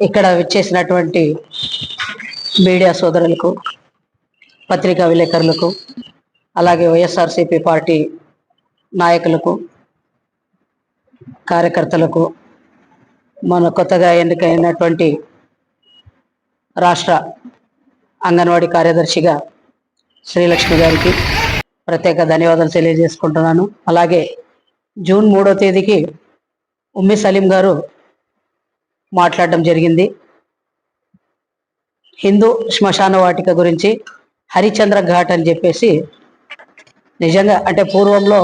ఇక్కడ విచ్చేసినటువంటి మీడియా సోదరులకు పత్రికా విలేకరులకు అలాగే వైఎస్ఆర్సీపీ పార్టీ నాయకులకు కార్యకర్తలకు మన కొత్తగా ఎన్నికైనటువంటి రాష్ట్ర అంగన్వాడీ కార్యదర్శిగా శ్రీలక్ష్మి గారికి ప్రత్యేక ధన్యవాదాలు తెలియజేసుకుంటున్నాను. అలాగే జూన్ మూడో తేదీకి ఉమ్మి సలీం గారు మాట్లాడడం జరిగింది. హిందూ శ్మశాన వాటిక గురించి హరిచంద్ర ఘాట్ అని చెప్పేసి నిజంగా అంటే పూర్వంలో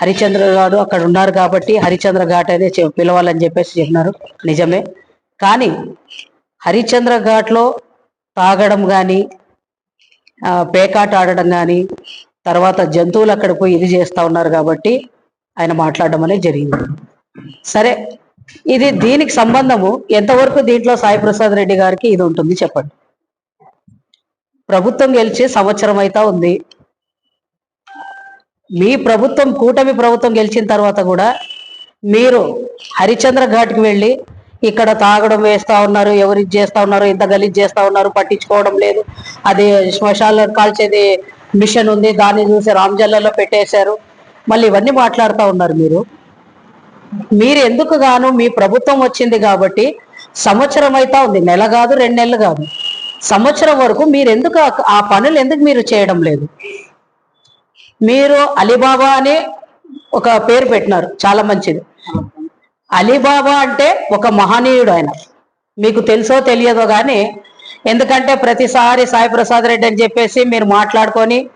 హరిచంద్ర గారు అక్కడ ఉన్నారు కాబట్టి హరిచంద్ర ఘాట్ అనే పిలవాలని చెప్పేసి చెప్పినారు. నిజమే. కానీ హరిచంద్ర ఘాట్లో తాగడం కానీ పేకాట ఆడడం కానీ తర్వాత జంతువులు అక్కడ పోయి ఇది చేస్తా ఉన్నారు కాబట్టి ఆయన మాట్లాడడం అనేది జరిగింది. సరే ఇది దీనికి సంబంధము ఎంతవరకు దీంట్లో సాయి ప్రసాద్ రెడ్డి గారికి ఇది ఉంటుంది చెప్పండి. ప్రభుత్వం గెలిచి సంవత్సరం అయితా ఉంది. మీ ప్రభుత్వం కూటమి ప్రభుత్వం గెలిచిన తర్వాత కూడా మీరు హరిచంద్ర ఘాట్కి వెళ్ళి ఇక్కడ తాగడం వేస్తా ఉన్నారు ఎవరు చేస్తా ఉన్నారు ఇంత గలీజ్ చేస్తా ఉన్నారు పట్టించుకోవడం లేదు. అది శ్మశాలలో కాల్చేది మిషన్ ఉంది దాన్ని చూసి రామ్జల్లలో పెట్టేశారు. మళ్ళీ ఇవన్నీ మాట్లాడుతూ ఉన్నారు మీరు. మీరు ఎందుకు గాను మీ ప్రభుత్వం వచ్చింది కాబట్టి సంవత్సరం అయితే ఉంది. నెల కాదు రెండు నెలలు కాదు. సంవత్సరం వరకు మీరు ఎందుకు ఆ- ఆ పనులు ఎందుకు మీరు చేయడం లేదు? మీరు అలీబాబా అని ఒక పేరు పెట్టినారు. చాలా మంచిది. అలీబాబా అంటే ఒక మహనీయుడు ఆయన. మీకు తెలుసో తెలియదో కానీ ఎందుకంటే ప్రతిసారి సాయి ప్రసాద్ రెడ్డి అని చెప్పేసి మీరు మాట్లాడుకొని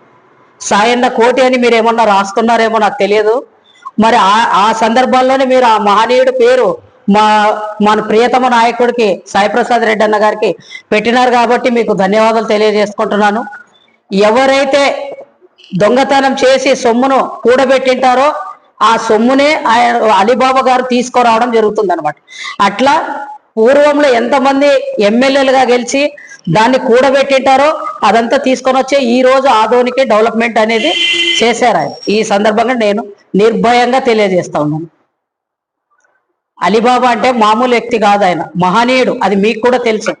సాయన్న కోటి అని మీరు ఏమన్నా రాస్తున్నారేమో నాకు తెలియదు. మరి ఆ ఆ సందర్భాల్లోనే మీరు ఆ మహనీయుడి పేరు మా మన ప్రియతమ నాయకుడికి సాయిప్రసాద్ రెడ్డి అన్న గారికి పెట్టినారు కాబట్టి మీకు ధన్యవాదాలు తెలియజేసుకుంటున్నాను. ఎవరైతే దొంగతనం చేసి సొమ్మును కూడబెట్టింటారో ఆ సొమ్మునే ఆయన అలీబాబా గారు తీసుకురావడం జరుగుతుంది అనమాట అట్లా పూర్వంలో ఎంతమంది ఎమ్మెల్యేలుగా గెలిచి దాన్ని కూడబెట్టింటారో అదంతా తీసుకొని వచ్చే ఈ రోజు ఆదోనికి డెవలప్మెంట్ అనేది చేశారు ఆయన. ఈ సందర్భంగా నేను నిర్భయంగా తెలియజేస్తా ఉన్నాను. అలీబాబా అంటే మామూలు వ్యక్తి కాదు ఆయన. మహనీయుడు అది మీకు కూడా తెలుసు.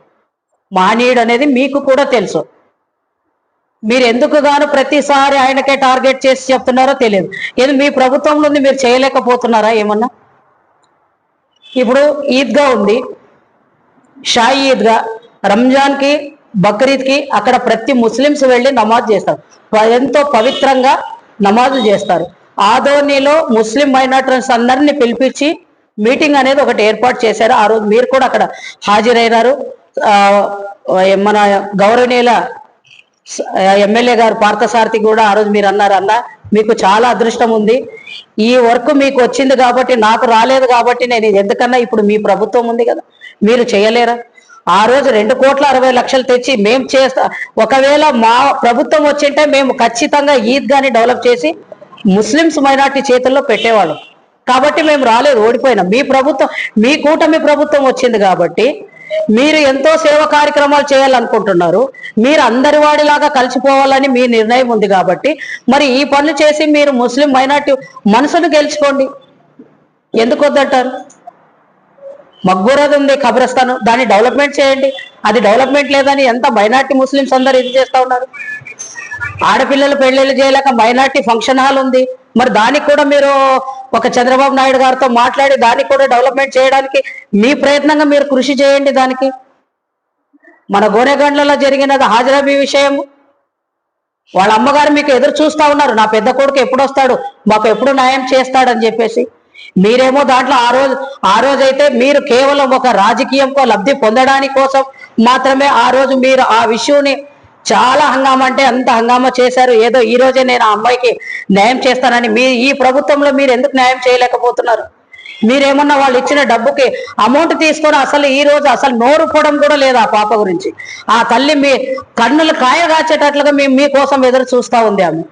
మహనీయుడు అనేది మీకు కూడా తెలుసు. మీరు ఎందుకు గాను ప్రతిసారి ఆయనకే టార్గెట్ చేసి చెప్తున్నారో తెలియదు. ఏది మీ ప్రభుత్వంలో మీరు చేయలేకపోతున్నారా ఏమన్నా? ఇప్పుడు ఈద్గా ఉంది. షాయి ఈద్గా. రంజాన్కి బక్రీద్కి అక్కడ ప్రతి ముస్లిమ్స్ వెళ్ళి నమాజ్ చేస్తారు. ఎంతో పవిత్రంగా నమాజు చేస్తారు. ఆదోనిలో ముస్లిం మైనార్టీస్ అందరినీ పిలిపించి మీటింగ్ అనేది ఒకటి ఏర్పాటు చేశారు. ఆ రోజు మీరు కూడా అక్కడ హాజరైనారు. మన గౌరవనీయుల ఎమ్మెల్యే గారు పార్థసారథి కూడా ఆ రోజు మీరు అన్నారు అన్న మీకు చాలా అదృష్టం ఉంది. ఈ వర్క్ మీకు వచ్చింది కాబట్టి నాకు రాలేదు కాబట్టి నేను ఎందుకన్నా ఇప్పుడు మీ ప్రభుత్వం ఉంది కదా మీరు చేయలేరా? ఆ రోజు రెండు కోట్ల అరవై లక్షలు తెచ్చి మేము చేస్తా ఒకవేళ మా ప్రభుత్వం వచ్చింటే మేము ఖచ్చితంగా ఈద్గాని డెవలప్ చేసి ముస్లిమ్స్ మైనార్టీ చేతుల్లో పెట్టేవాళ్ళం. కాబట్టి మేము రాలేదు ఓడిపోయినాం. మీ ప్రభుత్వం మీ కూటమి ప్రభుత్వం వచ్చింది కాబట్టి మీరు ఎంతో సేవ కార్యక్రమాలు చేయాలనుకుంటున్నారు. మీరు అందరి వాడిలాగా కలిసిపోవాలని మీ నిర్ణయం ఉంది కాబట్టి మరి ఈ పనులు చేసి మీరు ముస్లిం మైనార్టీ మనసును గెలుచుకోండి. ఎందుకు వద్దంటారు? మగ్గురది ఉంది ఖబరస్థానం దాన్ని డెవలప్మెంట్ చేయండి. అది డెవలప్మెంట్ లేదని ఎంత మైనార్టీ ముస్లిమ్స్ అందరు ఇది చేస్తా ఉన్నారు. ఆడపిల్లలు పెళ్ళిళ్ళు చేయలేక మైనార్టీ ఫంక్షన్ హాల్ ఉంది. మరి దానికి కూడా మీరు ఒక చంద్రబాబు నాయుడు గారితో మాట్లాడి దానికి కూడా డెవలప్మెంట్ చేయడానికి మీ ప్రయత్నంగా మీరు కృషి చేయండి దానికి. మన గోనెగండ్లలో జరిగినది హాజరాబీ విషయం వాళ్ళ అమ్మగారు మీకు ఎదురు చూస్తా ఉన్నారు. నా పెద్ద కొడుకు ఎప్పుడు వస్తాడు? మాకు ఎప్పుడు న్యాయం చేస్తాడని చెప్పేసి. మీరేమో దాంట్లో ఆ రోజు ఆ రోజు అయితే మీరు కేవలం ఒక రాజకీయంకో లబ్ధి పొందడానికి కోసం మాత్రమే ఆ రోజు మీరు ఆ విషయాన్ని చాలా హంగామా అంటే అంత హంగామా చేశారు. ఏదో ఈ రోజే నేను ఆ అమ్మాయికి న్యాయం చేస్తానని మీ ఈ ప్రభుత్వంలో మీరు ఎందుకు న్యాయం చేయలేకపోతున్నారు? మీరేమన్నా వాళ్ళు ఇచ్చిన డబ్బుకి అమౌంట్ తీసుకొని అసలు ఈ రోజు అసలు నోరు పోవడం కూడా లేదు ఆ పాప గురించి? ఆ తల్లి మీ కన్నులు కాయగాచేటట్లుగా మీ మీకోసం ఎదురు చూస్తా ఉంది ఆమె.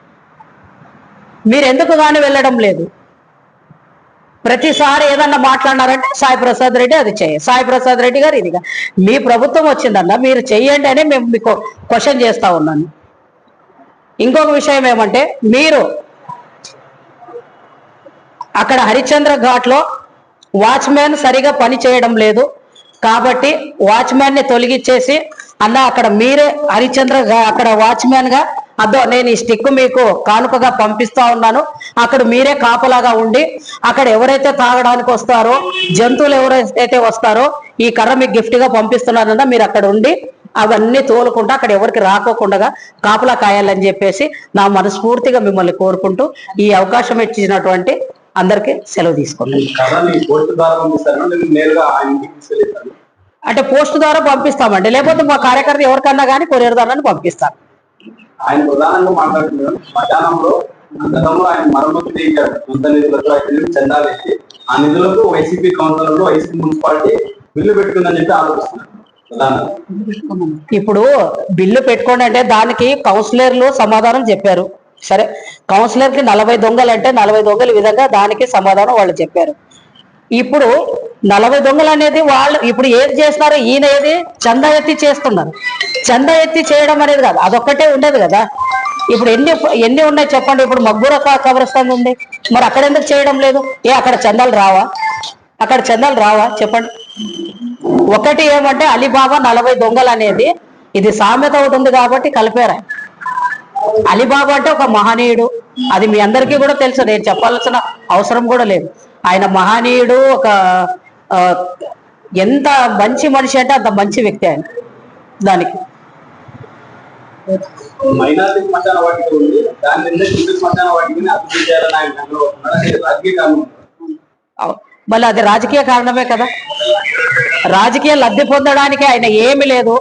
మీరెందుకు కానీ వెళ్ళడం లేదు. ప్రతిసారి ఏదన్నా మాట్లాడినారంటే సాయి ప్రసాద్ రెడ్డి అది చేయ. సాయి ప్రసాద్ రెడ్డి గారు ఇదిగా మీ ప్రభుత్వం వచ్చిందన్న మీరు చెయ్యండి అని మేము మీకు క్వశ్చన్ చేస్తా ఉన్నాను. ఇంకొక విషయం ఏమంటే మీరు అక్కడ హరిశ్చంద్ర ఘాట్లో వాచ్మెన్ సరిగా పని చేయడం లేదు. కాబట్టి వాచ్మెన్ని ని తొలగించేసి అన్న అక్కడ మీరే హరిచంద్ర అక్కడ వాచ్మెన్గా గా అదో నేను ఈ స్టిక్ మీకు కానుకగా పంపిస్తా ఉన్నాను. అక్కడ మీరే కాపలాగా ఉండి అక్కడ ఎవరైతే తాగడానికి వస్తారో జంతువులు ఎవరైతే వస్తారో ఈ కర్ర మీకు గిఫ్ట్గా పంపిస్తున్నారన్న మీరు అక్కడ ఉండి అవన్నీ తోలుకుంటూ అక్కడ ఎవరికి రాకోకుండా కాపలా కాయాలని చెప్పేసి నా మనస్ఫూర్తిగా మిమ్మల్ని కోరుకుంటూ ఈ అవకాశం ఇచ్చినటువంటి అందరికీ సెలవు తీసుకున్నాను తీసుకెళ్ళిస్తాను అంటే పోస్ట్ ద్వారా పంపిస్తామండి. లేకపోతే మా కార్యకర్త ఎవరికన్నా కానీ కొరియర్ ద్వారా పంపిస్తాను ఆయన ప్రధానంగా మాట్లాడుతున్నాడు మధ్యాహ్నంలో గతంలో ఆయన మరమ్మతు చేయించారు సొంత నిధులతో ఆయన చందాలు వేసి ఆ నిధులకు వైసీపీ కౌన్సిలర్లు వైసీపీ మున్సిపాలిటీ బిల్లు పెట్టుకుందని చెప్పి ఆలోచిస్తున్నారు ఇప్పుడు బిల్లు పెట్టుకోండి అంటే దానికి కౌన్సిలర్లు సమాధానం చెప్పారు. సరే కౌన్సిలర్కి నలభై దొంగలు అంటే నలభై దొంగల విధంగా దానికి సమాధానం వాళ్ళు చెప్పారు. ఇప్పుడు నలభై దొంగలు అనేది వాళ్ళు ఇప్పుడు ఏది చేస్తున్నారు ఈయన ఏది చందా ఎత్తి చేస్తున్నారు. చందా ఎత్తి చేయడం అనేది కాదు అదొక్కటే ఉండదు కదా. ఇప్పుడు ఎన్ని ఎన్ని ఉన్నాయి చెప్పండి. ఇప్పుడు మగ్గుర కబరస్థాన్ ఉంది. మరి అక్కడ ఎందుకు చేయడం లేదు? ఏ అక్కడ చందాలు రావా? అక్కడ చందాలు రావా? చెప్పండి. ఒకటి ఏమంటే అలీబాబా నలభై దొంగలు అనేది ఇది సామెత ఒకటి ఉంది కాబట్టి కలిపారా? అలీబాబా అంటే ఒక మహనీయుడు. అది మీ అందరికీ కూడా తెలుసు. నేను చెప్పాల్సిన అవసరం కూడా లేదు. ఆయన మహనీయుడు ఒక ఎంత మంచి మనిషి అంటే అంత మంచి వ్యక్తి ఆయన. దానికి. మళ్ళీ అది రాజకీయ కారణమే కదా. రాజకీయ లబ్ధి పొందడానికి ఆయన ఏమి లేదు.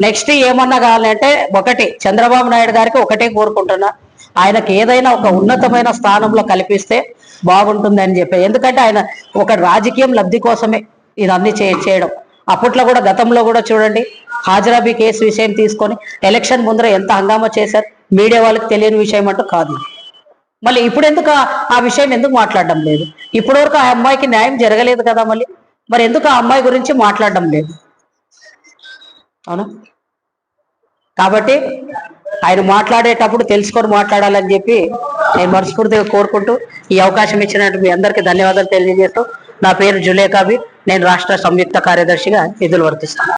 నెక్స్ట్ ఏమన్నా కావాలంటే ఒకటి చంద్రబాబు నాయుడు గారికి ఒకటే కోరుకుంటున్నా. ఆయనకి ఏదైనా ఒక ఉన్నతమైన స్థానంలో కల్పిస్తే బాగుంటుంది అని చెప్పి. ఎందుకంటే ఆయన ఒక రాజకీయం లబ్ధి కోసమే ఇదన్నీ చే చేయడం. అప్పట్లో కూడా గతంలో కూడా చూడండి హాజరాబీ కేసు విషయం తీసుకొని ఎలక్షన్ ముందర ఎంత హంగామా చేశారు మీడియా వాళ్ళకి తెలియని విషయం అంటూ కాదు మళ్ళీ ఇప్పుడు ఎందుకు ఆ- విషయం ఎందుకు మాట్లాడడం లేదు? ఇప్పటివరకు ఆ అమ్మాయికి న్యాయం జరగలేదు కదా మళ్ళీ? మరి ఎందుకు ఆ అమ్మాయి గురించి మాట్లాడడం లేదు? అవునా? కాబట్టి ఆయన మాట్లాడేటప్పుడు తెలుసుకొని మాట్లాడాలని చెప్పి నేను మనస్ఫూర్తిగా కోరుకుంటూ ఈ అవకాశం ఇచ్చినట్టు మీ అందరికీ ధన్యవాదాలు తెలియజేస్తూ నా పేరు జులేకాబి నేను రాష్ట్ర సంయుక్త కార్యదర్శిగా విధులు వర్తిస్తాను.